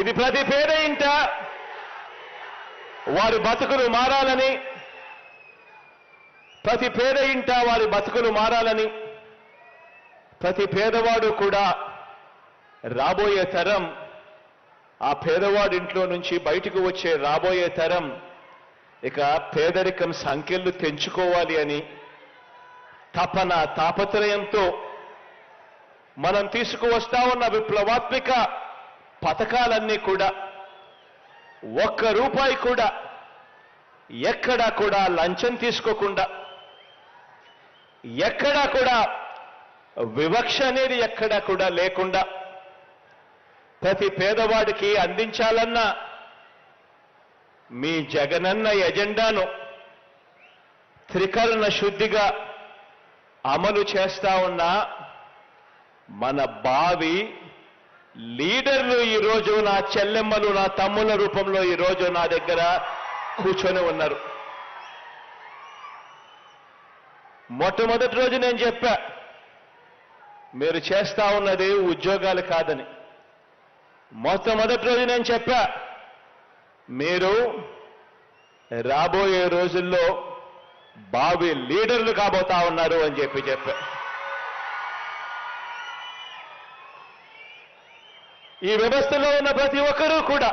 ఇది ప్రతి పేద ఇంట వారి బతుకులు మారాలని ప్రతి పేద ఇంట వారి బతుకులు మారాలని ప్రతి పేదవాడు కూడా రాబోయే తరం ఆ పేదవాడి ఇంట్లో నుంచి బయటకు వచ్చే రాబోయే తరం ఇక పేదరికం సంఖ్యలు తెంచుకోవాలి అని తపన తాపత్రయంతో మనం తీసుకువస్తా ఉన్న విప్లవాత్మిక పథకాలన్నీ కూడా ఒక్క రూపాయి కూడా ఎక్కడా కూడా లంచం తీసుకోకుండా ఎక్కడా కూడా వివక్ష అనేది ఎక్కడా కూడా లేకుండా ప్రతి పేదవాడికి అందించాలన్న మీ జగనన్న ఎజెండాను త్రికరణ శుద్ధిగా అమలు చేస్తా ఉన్న మన బావి లీడర్లు ఈరోజు నా చెల్లెమ్మలు నా తమ్ముల రూపంలో ఈరోజు నా దగ్గర కూర్చొని ఉన్నారు. మొట్టమొదటి రోజు నేను చెప్పా మీరు చేస్తా ఉన్నది ఉద్యోగాలు కాదని. మొట్టమొదటి రోజు నేను చెప్పా మీరు రాబోయే రోజుల్లో బావి లీడర్లు కాబోతా ఉన్నారు అని చెప్పి చెప్పా. ఈ వ్యవస్థలో ఉన్న ప్రతి ఒక్కరూ కూడా